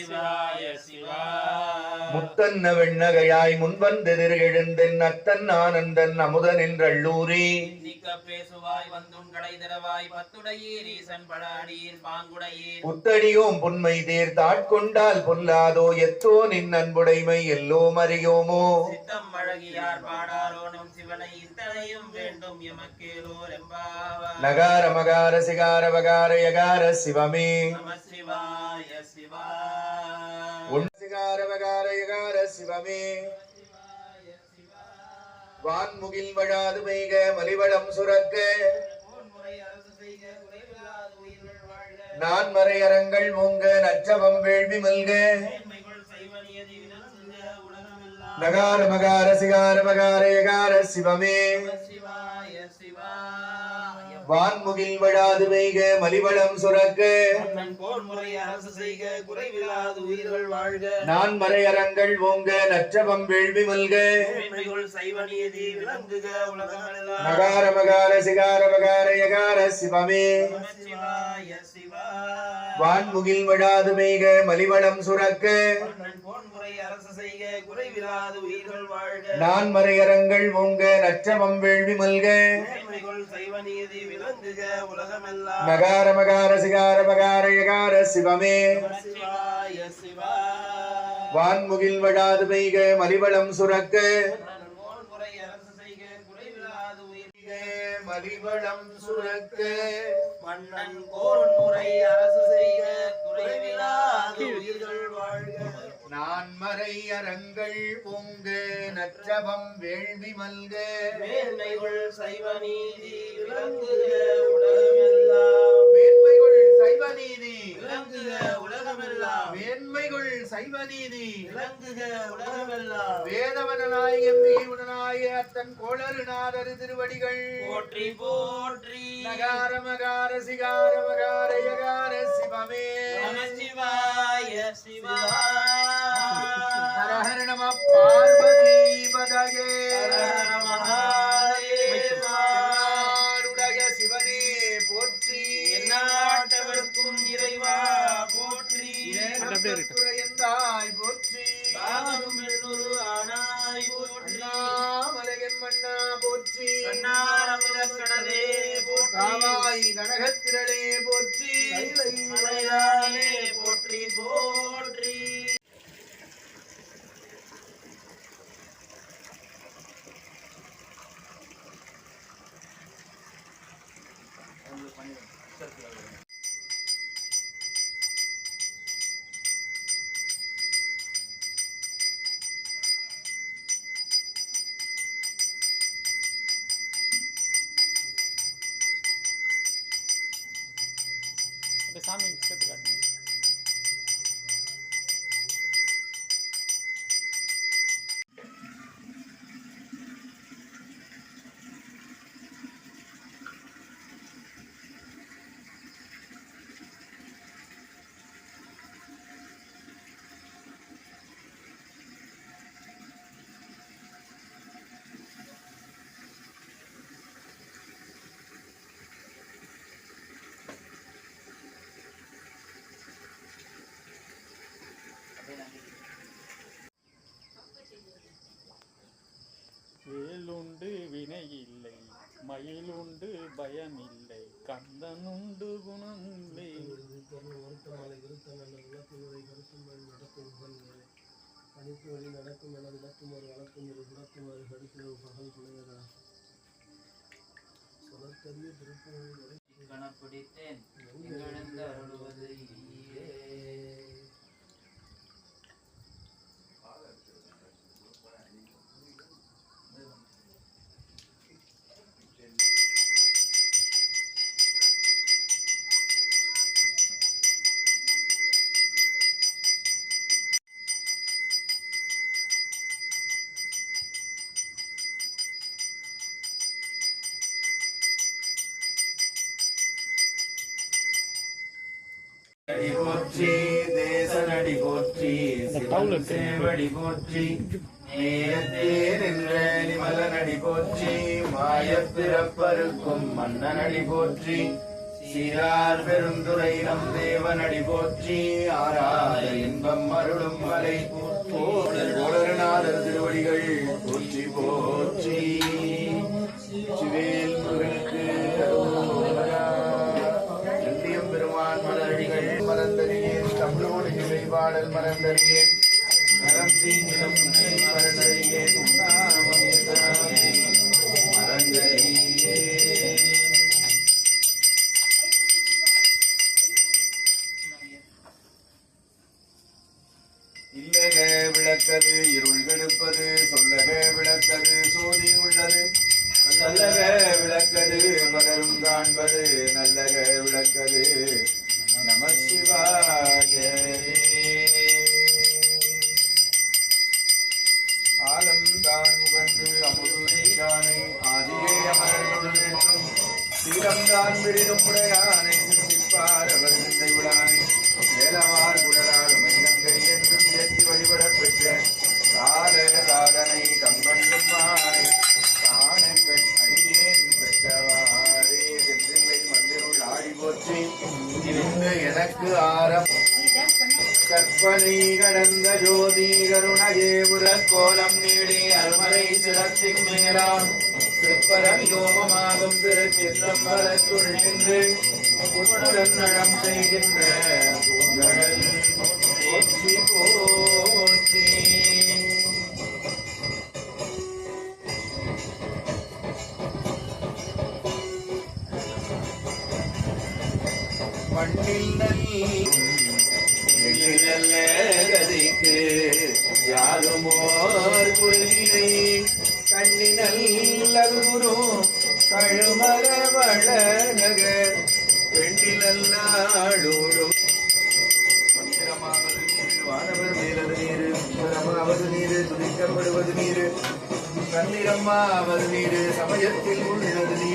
சிவாய சிவா முத்தன்ன வெண்ணகையாய் முன்வந்தெதிர் எழுந்தென் அத்தன் ஆனந்தன் அமுதன் என்றள்ளூரி பேசுவாய் வந்தும் கடை தரவாய் பத்துடையீர் ஈசன் படாடியின் பாங்குடையீர் புத்தடியோம் புன்மை தேர் தாட்கொண்டால் பொல்லாதோ எத்தோ நின் அன்புடைமை எல்லோம் அறியோமோ. சித்தம் அழகியார் பாடாரோனும் சிவனை இத்தனையும் வேண்டும் எமக்கேலோர் எம்பாவா நகார மகார சிகார வகார யகார சிவமே. நம சிவாய சிவா யகார சிவமே. வான்முகில் வழாது பெய்க மலிவளம் சுரக்க. நான் மறையரங்கள் மூங்க நச்சவம் வேள்வி மல்க. நகார மகார சிகார மகார யகார சிவமே. சிவாய சிவா வான்முகில் வழாது பெய்க மலிவளம் சுரக்க. நான் மறையரங்கள் ஓங்க நற்றவம் வேள்வி மல்க. நகார மகார சிகார மகார யகார சிவமே. வான்முகில் வழாது பெய்க மலிவளம் சுரக்க. நான் மறையரங்கள் ஓங்க நற்றவம் வேள்வி மல்க. நகார மகார சிகார மகார யகார சிவமே. வான்முகில் வழாது பெய்க மலிவளம் சுரக்க. அரசு மலிவளம் சுரக்க. மன்னன் கோன்முறை அரசு செய்க குறைவில்லாத உயிர்கள் வாழ்க. நான் மறை அரங்கள் ஓங்க நற்றவம் வேள்வி மல்க. மேன்மைகள் சைவ நீதி விளங்குக உலகமெல்லாம் மேன்மைகள் சைவ நீதி விளங்குக உலகமெல்லாம் நீதி விளங்குக உலகமெல்லாம். வேதவனாயம் உடனாய அத்தன் கோளறுநாதர் திருவடிகள். போற்றி போற்றி. நகார மகார சிகார மகார யகார சிவமே. நம சிவாய சிவா ஹர ஹர நம பார்வதி சிவனே போற்றி. எந்நாட்டவர்க்கும் இறைவா போற்றி. போற்றி. கடலே போற்றி காவாய் கனகத்திரளே போற்றி. மலையாளே போற்றி போற்றி. பண்ணிடுறேன் சாமி சேர்த்து காட்டுங்க. வினை இல்லை மயிலுண்டு பயமில்லை. கந்தனுண்டு குணமில்லை. வருத்தமாலை விருத்தம் என விளக்குமுறை கருத்துமுறை நடக்கும் என விளக்கும் ஒரு நடக்கும் ஒரு விளக்குமாறு ஒரு விளக்குமாறு பகல் புலையதா சொலற்கரிய திருப்புகளை கணப்பிடித்தேன் அருள்வது இல்லையே அடி போற்றி தேசனடி போற்றி சேவடி போற்றி நேரத்தே நின்ற நிமலனடி போற்றி மாயப் பிறப்பருக்கும் மன்னனடி போற்றி சீரார் பெருந்துரை நம் தேவனடி போற்றி ஆராத இன்பம் அருளும் மலை கோளரநாதர் மறந்தறியேன் தமிழோடு மறந்தறியேன் மரம் தீங்கிலும் உன்னை மறந்தறியேன் இல்லக விளக்கது இருள் கெடுப்பது சொல்லக விளக்கது சோதி உள்ளது. நல்லக விளக்கது மலரும் காண்பது நல்லக விளக்கது. போற்றி இருந்து எனக்கு ஆரம். கற்பனை கடந்த ஜோதி கருணையே கோலம் நீடி அருமறை சிரத்தின் மேலாம். சிற்பரம் யோமமாகும் திருச்சிற்றம்பலத்துள் நின்று புற்றுடன் நடம் செய்கின்ற பூங்கடல். போற்றி போற்றி. மண்ணில் நல்ல கதைக்கு யாருமோர் குழுவினை கண்ணினல் குரு கழுமர வளநகர் பெண்ணிலல்லாடோடும் நீர் வானவர் மேலது நீர் சுந்தரமாவது நீர் துதிக்கப்படுவது நீர். கண்ணிரம்மாவது நீர் சமயத்தில் உள்ளது நீர்